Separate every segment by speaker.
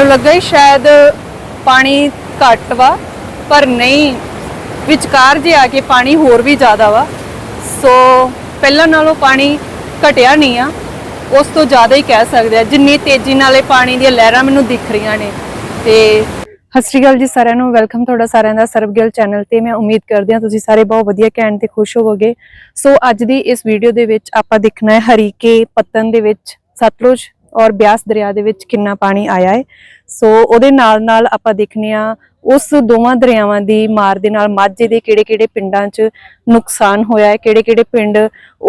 Speaker 1: ਮੈਨੂੰ ਲੱਗਾ ਹੀ ਸ਼ਾਇਦ ਪਾਣੀ ਘੱਟ ਵਾ, ਪਰ ਨਹੀਂ। ਵਿਚਕਾਰ ਜੇ ਆ ਕੇ ਪਾਣੀ ਹੋਰ ਵੀ ਜ਼ਿਆਦਾ ਵਾ, ਸੋ ਪਹਿਲਾਂ ਨਾਲੋਂ ਪਾਣੀ ਘਟਿਆ ਨਹੀਂ ਆ, ਉਸ ਤੋਂ ਜ਼ਿਆਦਾ ਹੀ ਕਹਿ ਸਕਦੇ ਆ, ਜਿੰਨੀ ਤੇਜ਼ੀ ਨਾਲ ਇਹ ਪਾਣੀ ਦੀਆਂ ਲਹਿਰਾਂ ਮੈਨੂੰ ਦਿਖ ਰਹੀਆਂ ਨੇ। ਤੇ ਸਤਿ ਸ਼੍ਰੀ ਅਕਾਲ ਜੀ ਸਾਰਿਆਂ ਨੂੰ, ਵੈਲਕਮ ਤੁਹਾਡਾ ਸਾਰਿਆਂ ਦਾ ਸਰਬਗਿਲ ਚੈਨਲ ਤੇ, ਮੈਂ ਉਮੀਦ ਕਰਦੀ ਹਾਂ ਤੁਸੀਂ ਸਾਰੇ ਬਹੁਤ ਵਧੀਆ ਕਹਿਣ ਤੇ ਖੁਸ਼ ਹੋਵੋਗੇ। ਸੋ ਅੱਜ ਦੀ ਇਸ ਵੀਡੀਓ ਦੇ ਵਿੱਚ ਆਪਾਂ ਦੇਖਣਾ ਹੈ ਹਰੀਕੇ ਪੱਤਨ ਦੇ ਵਿੱਚ ਸਤਲੁਜ ਔਰ ਬਿਆਸ ਦਰਿਆ ਦੇ ਵਿੱਚ ਕਿੰਨਾ ਪਾਣੀ ਆਇਆ ਹੈ। ਸੋ ਉਹਦੇ ਨਾਲ ਨਾਲ ਆਪਾਂ ਦੇਖਨੇ ਆ ਉਸ ਦੋਵਾਂ ਦਰਿਆਵਾਂ ਦੀ ਮਾਰ ਦੇ ਨਾਲ ਮਾਝੇ ਦੇ ਕਿਹੜੇ-ਕਿਹੜੇ ਪਿੰਡਾਂ 'ਚ ਨੁਕਸਾਨ ਹੋਇਆ ਹੈ, ਕਿਹੜੇ-ਕਿਹੜੇ ਪਿੰਡ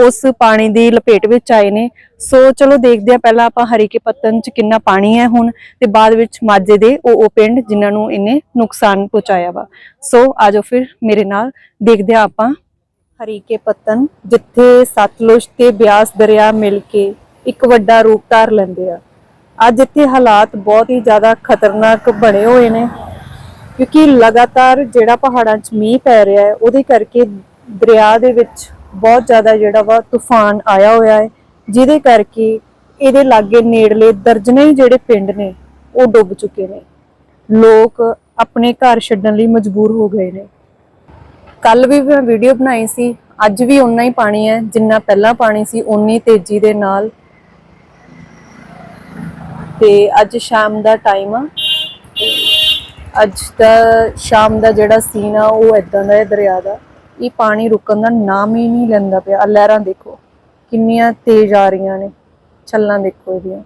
Speaker 1: ਉਸ ਪਾਣੀ ਦੀ ਲਪੇਟ ਵਿੱਚ ਆਏ ਨੇ। ਸੋ ਚਲੋ ਦੇਖਦੇ ਆ ਪਹਿਲਾਂ ਆਪਾਂ ਹਰੀਕੇ ਪੱਤਨ 'ਚ ਕਿੰਨਾ ਪਾਣੀ ਹੈ ਹੁਣ ਤੇ ਬਾਅਦ ਵਿੱਚ ਮਾਝੇ ਦੇ ਉਹ ਉਹ ਪਿੰਡ ਜਿਨ੍ਹਾਂ ਨੂੰ ਇਹਨੇ ਨੁਕਸਾਨ ਪਹੁੰਚਾਇਆ ਵਾ। ਸੋ ਆਜੋ ਫਿਰ ਮੇਰੇ ਨਾਲ ਦੇਖਦੇ ਆ ਆਪਾਂ ਹਰੀਕੇ ਪੱਤਨ ਜਿੱਥੇ ਸਤਲੁਜ ਤੇ ਬਿਆਸ ਦਰਿਆ ਮਿਲ ਕੇ ਇੱਕ ਵੱਡਾ ਰੂਪ ਧਾਰ ਲੈਂਦੇ ਆ। ਅੱਜ ਇੱਥੇ ਹਾਲਾਤ ਬਹੁਤ ਹੀ ਜ਼ਿਆਦਾ ਖਤਰਨਾਕ ਬਣੇ ਹੋਏ ਨੇ, ਕਿਉਂਕਿ ਲਗਾਤਾਰ ਜਿਹੜਾ ਪਹਾੜਾਂ 'ਚ ਮੀਂਹ ਪੈ ਰਿਹਾ ਹੈ, ਉਹਦੇ ਕਰਕੇ ਦਰਿਆ ਦੇ ਵਿੱਚ ਬਹੁਤ ਜ਼ਿਆਦਾ ਜਿਹੜਾ ਵਾ ਤੂਫਾਨ ਆਇਆ ਹੋਇਆ ਹੈ, ਜਿਹਦੇ ਕਰਕੇ ਇਹਦੇ ਲਾਗੇ ਨੇੜਲੇ ਦਰਜਨੇ ਜਿਹੜੇ ਪਿੰਡ ਨੇ, ਉਹ ਡੁੱਬ ਚੁੱਕੇ ਨੇ। ਲੋਕ ਆਪਣੇ ਘਰ ਛੱਡਣ ਲਈ ਮਜਬੂਰ ਹੋ ਗਏ ਨੇ। ਕੱਲ ਵੀ ਮੈਂ ਵੀਡੀਓ ਬਣਾਈ ਸੀ, ਅੱਜ ਵੀ ਉਨਾ ਹੀ ਪਾਣੀ ਹੈ, ਜਿੰਨਾ ਪਹਿਲਾਂ ਪਾਣੀ ਸੀ ਉਨੀ ਤੇਜ਼ੀ ਦੇ ਨਾਲ ਤੇ ਅੱਜ ਸ਼ਾਮ ਦਾ ਟਾਈਮ ਆ। ਅੱਜ ਦਾ ਸ਼ਾਮ ਦਾ ਜਿਹੜਾ ਸੀਨ ਆ, ਉਹ ਇਦਾਂ ਦਾ ਹੈ ਦਰਿਆ ਦਾ। ਇਹ ਪਾਣੀ ਰੁਕਣ ਦਾ ਨਾਮ ਹੀ ਨਹੀਂ ਲੈਂਦਾ ਪਿਆ। ਲਹਿਰਾਂ ਦੇਖੋ, ਕਿੰਨੀਆਂ ਤੇਜ਼ ਆ ਰਹੀਆਂ ਨੇ। ਛੱਲਾਂ ਦੇਖੋ ਇਹਦੀਆਂ।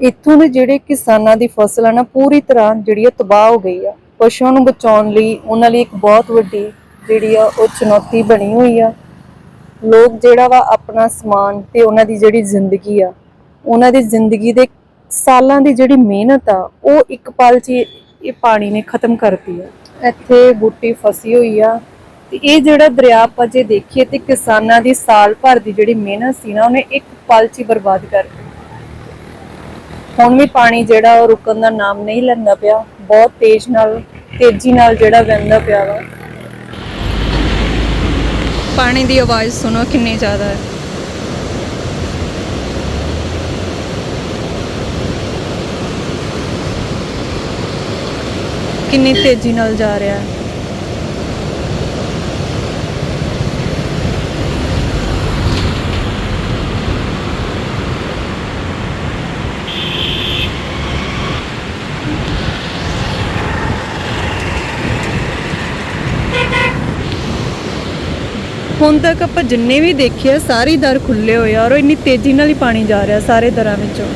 Speaker 1: ਇੱਥੋਂ ਦੇ ਜਿਹੜੇ ਕਿਸਾਨਾਂ ਦੀ ਫਸਲ ਆ ਨਾ, ਪੂਰੀ ਤਰ੍ਹਾਂ ਜਿਹੜੀ ਆ ਤਬਾਹ ਹੋ ਗਈ ਆ। ਪਸ਼ੂਆਂ ਨੂੰ ਬਚਾਉਣ ਲਈ ਉਹਨਾਂ ਲਈ ਇੱਕ ਬਹੁਤ ਵੱਡੀ ਜਿਹੜੀ ਆ, ਉਹ ਚੁਣੌਤੀ ਬਣੀ ਹੋਈ ਆ। ਲੋਕ ਜਿਹੜਾ ਵਾ ਆਪਣਾ ਸਮਾਨ ਤੇ ਉਹਨਾਂ ਦੀ ਜਿਹੜੀ ਜ਼ਿੰਦਗੀ ਆ, ਉਹਨਾਂ ਦੀ ਜ਼ਿੰਦਗੀ ਦੇ ਸਾਲਾਂ ਦੀ ਜਿਹੜੀ ਮਿਹਨਤ ਆ, ਉਹ ਇੱਕ ਪਲ 'ਚ ਇਹ ਪਾਣੀ ਨੇ ਖਤਮ ਕਰਤੀ ਆ। ਇੱਥੇ ਬੂਟੀ ਫਸੀ ਹੋਈ ਆ ਤੇ ਇਹ ਜਿਹੜਾ ਦਰਿਆ ਆਪਾਂ ਜੇ ਦੇਖੀਏ ਤੇ ਕਿਸਾਨਾਂ ਦੀ ਸਾਲ ਭਰ ਦੀ ਜਿਹੜੀ ਮਿਹਨਤ ਸੀ ਨਾ, ਉਹਨੇ ਇੱਕ ਪਲ 'ਚ ਹੀ ਬਰਬਾਦ ਕਰ ਦਿੱਤੀ। ਹੁਣ ਵੀ ਪਾਣੀ ਜਿਹੜਾ ਉਹ ਰੁਕਣ ਦਾ ਨਾਮ ਨਹੀਂ ਲੈਂਦਾ ਪਿਆ, ਬਹੁਤ ਤੇਜ਼ ਨਾਲ, ਤੇਜ਼ੀ ਨਾਲ ਜਿਹੜਾ ਵਹਿੰਦਾ ਪਿਆ ਵਾ। ਪਾਣੀ ਦੀ ਆਵਾਜ਼ ਸੁਣੋ ਕਿੰਨੀ ਜ਼ਿਆਦਾ ਹੈ। ਕਿੰਨੀ ਤੇਜ਼ੀ ਨਾਲ ਜਾ ਰਿਹਾ ਹੈ। ਹੁਣ ਤੱਕ ਆਪਾਂ ਜਿੰਨੇ ਵੀ ਦੇਖੇ ਆ, ਸਾਰੇ ਦਰ ਖੁੱਲੇ ਹੋਏ ਆ ਔਰ ਇੰਨੀ ਤੇਜ਼ੀ ਨਾਲ ਹੀ ਪਾਣੀ ਜਾ ਰਿਹਾ ਸਾਰੇ ਦਰਾਂ ਵਿੱਚੋਂ।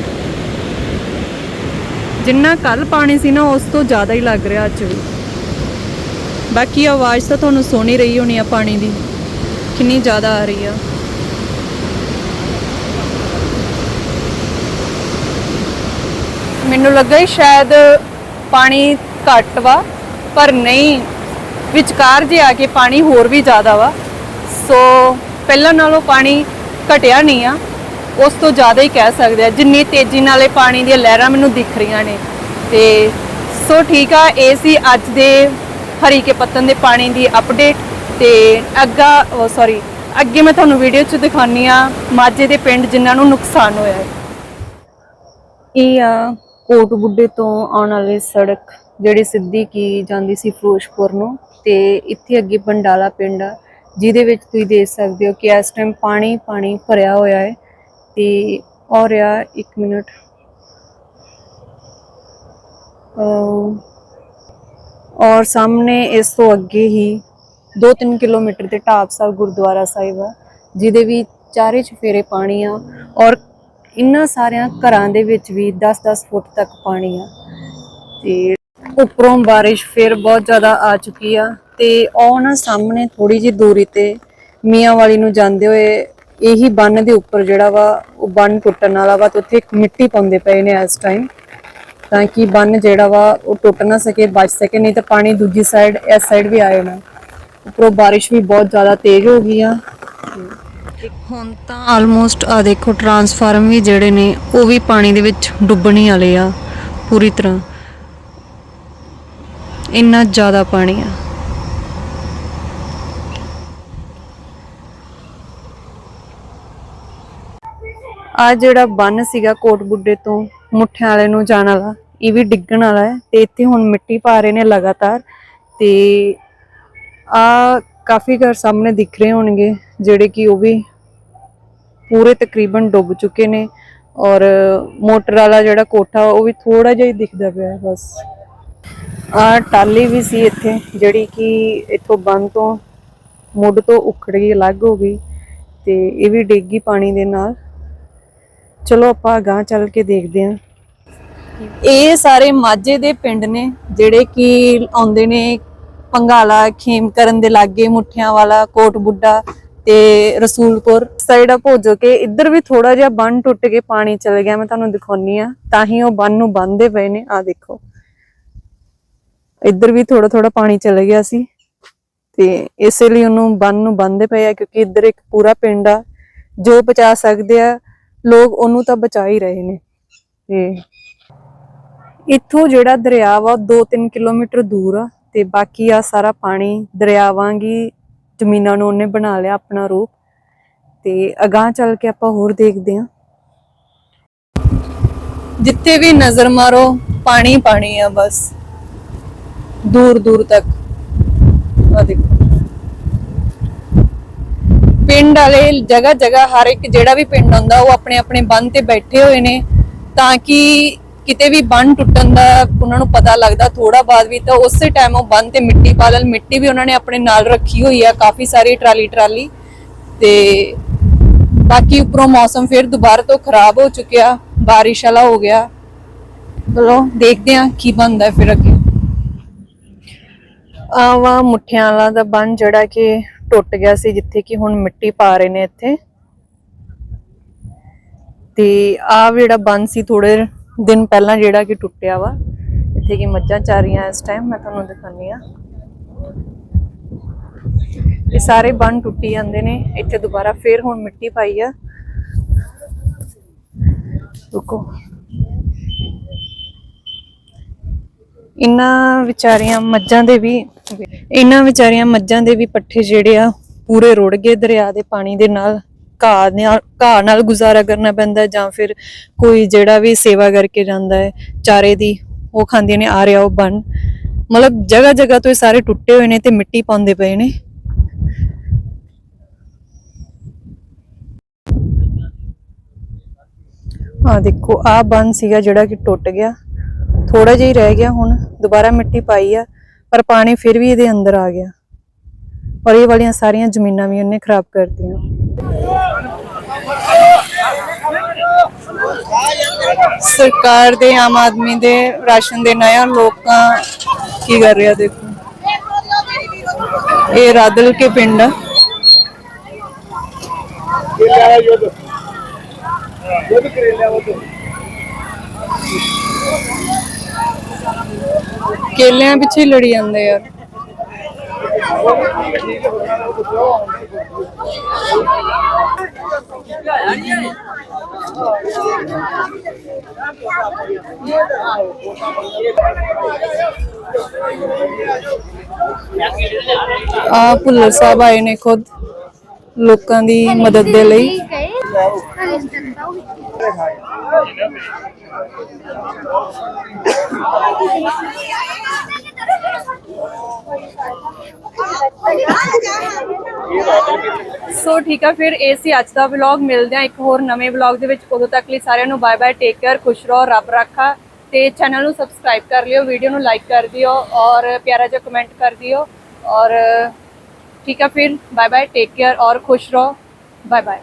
Speaker 1: ਜਿੰਨਾ ਕੱਲ ਪਾਣੀ ਸੀ ਨਾ, ਉਸ ਤੋਂ ਜ਼ਿਆਦਾ ਹੀ ਲੱਗ ਰਿਹਾ ਅੱਜ ਵੀ। ਬਾਕੀ ਆਵਾਜ਼ ਤਾਂ ਤੁਹਾਨੂੰ ਸੁਣ ਰਹੀ ਹੋਣੀ ਆ ਪਾਣੀ ਦੀ, ਕਿੰਨੀ ਜ਼ਿਆਦਾ ਆ ਰਹੀ ਆ। ਮੈਨੂੰ ਲੱਗਾ ਸ਼ਾਇਦ ਪਾਣੀ ਘੱਟ ਵਾ, ਪਰ ਨਹੀਂ, ਵਿਚਕਾਰ ਜੇ ਆ ਕੇ ਪਾਣੀ ਹੋਰ ਵੀ ਜ਼ਿਆਦਾ ਵਾ। ਸੋ, ਪਹਿਲਾਂ ਨਾਲੋਂ ਪਾਣੀ ਘਟਿਆ ਨਹੀਂ ਆ। ਉਸ ਤੋਂ ਜ਼ਿਆਦਾ ਹੀ ਕਹਿ ਸਕਦੇ ਆ, ਜਿੰਨੀ ਤੇਜ਼ੀ ਨਾਲ ਇਹ ਪਾਣੀ ਦੀਆਂ ਲਹਿਰਾਂ ਮੈਨੂੰ ਦਿਖ ਰਹੀਆਂ ਨੇ। ਤੇ ਸੋ ਠੀਕ ਆ, ਇਹ ਸੀ ਅੱਜ ਦੇ ਹਰੀਕੇ ਪੱਤਨ ਦੇ ਪਾਣੀ ਦੀ ਅਪਡੇਟ ਤੇ ਅੱਗਾ ਸੌਰੀ ਅੱਗੇ ਮੈਂ ਤੁਹਾਨੂੰ ਵੀਡੀਓ 'ਚ ਦਿਖਾਉਣੀ ਆ ਮਾਝੇ ਦੇ ਪਿੰਡ ਜਿਨ੍ਹਾਂ ਨੂੰ ਨੁਕਸਾਨ ਹੋਇਆ ਹੈ। ਇਹ ਆ ਕੋਟ ਬੁੱਢੇ ਤੋਂ ਆਉਣ ਵਾਲੀ ਸੜਕ ਜਿਹੜੀ ਸਿੱਧੀ ਕੀ ਜਾਂਦੀ ਸੀ ਫਿਰੋਜ਼ਪੁਰ ਨੂੰ ਤੇ ਇੱਥੇ ਅੱਗੇ ਬੰਡਾਲਾ ਪਿੰਡ ਆ, ਜਿਹਦੇ ਵਿੱਚ ਤੁਸੀਂ ਦੇਖ ਸਕਦੇ ਹੋ ਕਿ ਇਸ ਟਾਈਮ ਪਾਣੀ ਪਾਣੀ ਭਰਿਆ ਹੋਇਆ ਹੈ। ਤੇ ਔਰ ਆ 1 ਮਿੰਟ। ਔਰ ਸਾਹਮਣੇ ਇਸ ਤੋਂ ਅੱਗੇ ਹੀ 2-3 ਕਿਲੋਮੀਟਰ ਤੇ ਢਾਬ ਸਾਹਿਬ, ਗੁਰਦੁਆਰਾ ਸਾਹਿਬ ਆ, ਜਿਹਦੇ ਵੀ ਚਾਰੇ ਚਫੇਰੇ ਪਾਣੀ ਆ ਔਰ ਇੰਨਾ ਸਾਰਿਆਂ ਘਰਾਂ ਦੇ ਵਿੱਚ ਵੀ 10-10 ਫੁੱਟ ਤੱਕ ਪਾਣੀ ਆ। ਤੇ ਉੱਪਰੋਂ ਬਾਰਿਸ਼ ਫਿਰ ਬਹੁਤ ਜ਼ਿਆਦਾ ਆ ਚੁੱਕੀ ਆ ਤੇ ਉਹ ਨਾ ਸਾਹਮਣੇ ਥੋੜੀ ਜਿਹੀ ਦੂਰੀ ਤੇ ਮੀਆਂ ਵਾਲੀ ਨੂੰ ਜਾਂਦੇ ਹੋਏ ਇਹੀ ਬੰਨ ਦੇ ਉੱਪਰ ਜਿਹੜਾ ਵਾ, ਉਹ ਬੰਨ ਟੁੱਟਣ ਵਾਲਾ ਵਾ ਤੇ ਉੱਥੇ ਇੱਕ ਮਿੱਟੀ ਪਾਉਂਦੇ ਪਏ ਨੇ ਇਸ ਟਾਈਮ ਤਾਂ ਕਿ ਬੰਨ ਜਿਹੜਾ ਵਾ, ਉਹ ਟੁੱਟ ਨਾ ਸਕੇ, ਬਚ ਸਕੇ, ਨਹੀਂ ਤਾਂ ਪਾਣੀ ਦੂਜੀ ਸਾਈਡ ਇਸ ਸਾਈਡ ਵੀ ਆਏ ਨਾ ਉੱਪਰੋਂ ਬਾਰਿਸ਼ ਵੀ ਬਹੁਤ ਜ਼ਿਆਦਾ ਤੇਜ਼ ਹੋ ਗਈ ਆ। ਹੁਣ ਤਾਂ ਆਲਮੋਸਟ ਆ ਦੇਖੋ ਟਰਾਂਸਫਾਰਮ ਵੀ ਜਿਹੜੇ ਨੇ, ਉਹ ਵੀ ਪਾਣੀ ਦੇ ਵਿੱਚ ਡੁੱਬਣੇ ਵਾਲੇ ਆ, ਪੂਰੀ ਤਰ੍ਹਾਂ। ਇੰਨਾ ਜ਼ਿਆਦਾ ਪਾਣੀ ਆ। ਆ ਜਿਹੜਾ ਬੰਨ ਸੀਗਾ ਕੋਟ ਬੁੱਢੇ ਤੋਂ ਮੁੱਠਿਆਂ ਵਾਲੇ ਨੂੰ ਜਾਣ ਵਾਲਾ, ਇਹ ਵੀ ਡਿੱਗਣ ਵਾਲਾ ਹੈ ਤੇ ਇੱਥੇ ਹੁਣ ਮਿੱਟੀ ਪਾ ਰਹੇ ਨੇ ਲਗਾਤਾਰ ਤੇ ਆ ਕਾਫੀ ਘਰ ਸਾਹਮਣੇ ਦਿਖ ਰਹੇ ਹੋਣਗੇ, ਜਿਹੜੇ ਕਿ ਉਹ ਵੀ ਪੂਰੇ ਤਕਰੀਬਨ ਡੁੱਬ ਚੁੱਕੇ ਨੇ ਔਰ ਮੋਟਰ ਵਾਲਾ ਜਿਹੜਾ ਕੋਠਾ, ਉਹ ਵੀ ਥੋੜਾ ਜਿਹਾ ਹੀ ਦਿਖਦਾ ਪਿਆ ਬਸ। ਆ ਟਾਲੀ ਵੀ ਸੀ ਇੱਥੇ, ਜਿਹੜੀ ਕਿ ਇੱਥੋਂ ਬੰਨ ਤੋਂ ਮੁੱਢ ਤੋਂ ਉਖੜ ਗਈ, ਅਲੱਗ ਹੋ ਗਈ ਤੇ ਇਹ ਵੀ ਡਿੱਗ ਗਈ ਪਾਣੀ ਦੇ ਨਾਲ। ਚਲੋ ਆਪਾਂ ਗਾਂ ਚੱਲ ਕੇ ਦੇਖਦੇ ਹਾਂ ਇਹ ਸਾਰੇ ਮਾਝੇ ਦੇ ਪਿੰਡ ਨੇ, ਜਿਹੜੇ ਕਿ ਆਉਂਦੇ ਨੇ ਪੰਗਾਲਾ, ਖੇਮ ਕਰਨ ਦੇ ਲਾਗੇ ਮੁੱਠਿਆਂ ਵਾਲਾ, ਕੋਟ ਬੁੱਢਾ ਤੇ ਰਸੂਲਪੁਰ। ਸਾਈਡ ਅਪ ਹੋ ਕੇ ਇੱਧਰ ਵੀ ਥੋੜਾ ਜਿਹਾ ਬੰਨ ਟੁੱਟ ਕੇ ਪਾਣੀ ਚਲ ਗਿਆ, ਮੈਂ ਤੁਹਾਨੂੰ ਦਿਖਾਉਣੀ ਆ। ਤਾਂ ਹੀ ਉਹ ਬੰਨ ਨੂੰ ਬੰਨਦੇ ਪਏ ਨੇ ਆ ਦੇਖੋ। ਇੱਧਰ ਵੀ ਥੋੜਾ ਥੋੜਾ ਪਾਣੀ ਚਲ ਗਿਆ ਸੀ ਤੇ ਇਸੇ ਲਈ ਉਹਨੂੰ ਬੰਨ ਨੂੰ ਬੰਨਦੇ ਪਏ ਆ, ਕਿਉਂਕਿ ਇੱਧਰ ਇੱਕ ਪੂਰਾ ਪਿੰਡ ਆ। ਜੋ ਬਚਾ ਸਕਦੇ ਆ ਲੋਕ ਉਹਨੂੰ ਤਾਂ ਬਚਾ ਹੀ ਰਹੇ ਨੇ। ਤੇ ਇੱਥੋਂ ਜਿਹੜਾ ਦਰਿਆ ਵਾ 2-3 ਕਿਲੋਮੀਟਰ ਦੂਰ ਆ ਤੇ ਬਾਕੀ ਆ ਸਾਰਾ ਪਾਣੀ ਦਰਿਆ ਵਾਂਗੀ ਜ਼ਮੀਨਾਂ ਨੂੰ ਉਹਨੇ ਬਣਾ ਲਿਆ ਆਪਣਾ ਰੂਪ। ਤੇ ਅਗਾਹ ਚੱਲ ਕੇ ਆਪਾਂ ਹੋਰ ਦੇਖਦੇ ਹਾਂ ਜਿੱਥੇ ਵੀ ਨਜ਼ਰ ਮਾਰੋ ਪਾਣੀ ਪਾਣੀ ਆ ਬਸ। ਦੂਰ ਦੂਰ ਤੱਕ। ਆ ਦੇਖੋ। ਪਿੰਡ ਵਾਲੇ ਜਗ੍ਹਾ ਜਗ੍ਹਾ ਹਰ ਇੱਕ ਜਿਹੜਾ ਵੀ ਪਿੰਡ ਹੁੰਦਾ ਉਹ ਆਪਣੇ ਆਪਣੇ ਬੰਨ ਤੇ ਬੈਠੇ ਹੋਏ ਨੇ ਤਾਂ ਕਿ ਕਿਤੇ ਵੀ ਬੰਨ ਟੁੱਟਣ ਦਾ ਉਹਨਾਂ ਨੂੰ ਪਤਾ ਲੱਗਦਾ ਥੋੜਾ ਬਾਅਦ ਵੀ ਤਾਂ ਉਸੇ ਟਾਈਮ ਉਹ ਬੰਨ ਤੇ ਮਿੱਟੀ ਪਾ ਮਿੱਟੀ ਵੀ ਉਹਨਾਂ ਨੇ ਆਪਣੇ ਨਾਲ ਰੱਖੀ ਹੋਈ ਆ, ਕਾਫੀ ਸਾਰੀ ਟਰਾਲੀ ਟਰਾਲੀ ਤੇ ਬਾਕੀ ਉਪਰੋਂ ਮੌਸਮ ਫਿਰ ਦੁਬਾਰਾ ਤੋਂ ਖਰਾਬ ਹੋ ਚੁੱਕਿਆ, ਬਾਰਿਸ਼ ਵਾਲਾ ਹੋ ਗਿਆ। ਚਲੋ ਦੇਖਦੇ ਹਾਂ ਕੀ ਬਣਦਾ ਫਿਰ ਅੱਗੇ। ਆਵਾ ਮੁੱਠਿਆਂ ਵਾਲਾ ਦਾ ਬੰਨ ਜਿਹੜਾ ਕਿ ਟੁੱਟ ਗਿਆ ਸੀ ਜਿੱਥੇ ਕਿ ਹੁਣ ਮਿੱਟੀ ਪਾ ਰਹੇ ਨੇ ਇੱਥੇ। ਤੇ ਆ ਜਿਹੜਾ ਬੰਨ ਸੀ ਥੋੜੇ ਦਿਨ ਪਹਿਲਾਂ ਜਿਹੜਾ ਕਿ ਟੁੱਟਿਆ ਵਾ ਇੱਥੇ ਕੀ ਮੱਝਾਂ ਚਾ ਇਸ ਟਾਈਮ ਮੈਂ ਤੁਹਾਨੂੰ ਦਿਖਾਉਂਦੀ ਆ ਇਹ ਸਾਰੇ ਬੰਨ ਟੁੱਟੀ ਜਾਂਦੇ ਨੇ, ਇੱਥੇ ਦੁਬਾਰਾ ਫੇਰ ਹੁਣ ਮਿੱਟੀ ਪਾਈ ਆ। ਰੁਕੋ। ਇਹਨਾਂ ਵਿਚਾਰੀਆਂ ਮੱਝਾਂ ਦੇ ਵੀ ਇਹਨਾਂ ਵਿਚਾਰੀਆਂ ਮੱਝਾਂ ਦੇ ਵੀ ਪੱਠੇ ਜਿਹੜੇ ਆ ਪੂਰੇ ਰੁੜ ਗਏ ਦਰਿਆ ਦੇ ਪਾਣੀ ਦੇ ਨਾਲ, ਘਾਹ ਨਾਲ ਘਾਹ ਨਾਲ ਗੁਜ਼ਾਰਾ ਕਰਨਾ ਪੈਂਦਾ ਜਾਂ ਫਿਰ ਕੋਈ ਜਿਹੜਾ ਵੀ ਸੇਵਾ ਕਰਕੇ ਜਾਂਦਾ ਹੈ, ਚਾਰੇ ਦੀ ਉਹ ਖਾਂਦੀਆਂ ਨੇ ਆ ਰਿਹਾ ਉਹ ਬਣ ਮਤਲਬ ਜਗ੍ਹਾ ਜਗ੍ਹਾ ਤੋਂ ਇਹ ਸਾਰੇ ਟੁੱਟੇ ਹੋਏ ਨੇ ਤੇ ਮਿੱਟੀ ਪਾਉਂਦੇ ਪਏ ਨੇ। ਆ ਦੇਖੋ ਆ ਬੰਨ ਸੀਗਾ ਜਿਹੜਾ ਕਿ ਟੁੱਟ ਗਿਆ। ਥੋੜਾ ਜਿਹਾ ਹੀ ਰਹਿ ਗਿਆ ਹੁਣ, ਦੁਬਾਰਾ ਮਿੱਟੀ ਪਾਈ ਆ। ਪਰ ਪਾਣੀ ਫਿਰ ਵੀ ਇਹਦੇ ਅੰਦਰ ਆ ਗਿਆ। ਔਰ ਇਹ ਵਾਲੀਆਂ ਸਾਰੀਆਂ ਜ਼ਮੀਨਾਂ ਵੀ ਉਹਨੇ ਖਰਾਬ ਕਰਤੀਆਂ। ਸਰਕਾਰ ਦੇ, ਆਮ ਆਦਮੀ ਦੇ ਰਾਸ਼ਨ ਦੇ ਨਇਆ ਲੋਕਾਂ ਕੀ ਕਰ ਰਿਹਾ ਦੇਖੋ। ਇਹ ਰਾਦਲ ਕੇ ਪਿੰਡ। ਆ ਕੇਲਿਆਂ ਪਿੱਛੇ ਹੀ ਲੜੀ ਜਾਂਦੇ ਯਾਰ। ਆ ਭੁੱਲਰ ਸਾਹਿਬ ਆਏ ਨੇ ਖੁਦ ਲੋਕਾਂ ਦੀ ਮਦਦ ਦੇ ਲਈ। ਸੋ ਠੀਕ ਆ, ਫਿਰ ਇਹ ਸੀ ਅੱਜ ਦਾ ਵਲੌਗ ਮਿਲਦੇ ਆ ਇੱਕ ਹੋਰ ਨਵੇਂ ਵਲੌਗ ਦੇ ਵਿੱਚ। ਉਦੋਂ ਤੱਕ ਲਈ ਸਾਰਿਆਂ ਨੂੰ ਬਾਏ ਬਾਏ ਟੇਕ ਕੇਅਰ ਖੁਸ਼ ਰਹੋ, ਰੱਬ ਰੱਖਾ। ਤੇ ਚੈਨਲ ਨੂੰ ਸਬਸਕ੍ਰਾਈਬ ਕਰ ਲਿਓ ਵੀਡੀਓ ਨੂੰ ਲਾਈਕ ਕਰ ਦਿਓ ਔਰ ਪਿਆਰਾ ਜਿਹਾ ਕਮੈਂਟ ਕਰ ਦਿਓ। ਔਰ, ਠੀਕ ਆ, ਫਿਰ ਬਾਏ ਬਾਏ ਟੇਕ ਕੇਅਰ ਔਰ ਖੁਸ਼ ਰਹੋ। Bye bye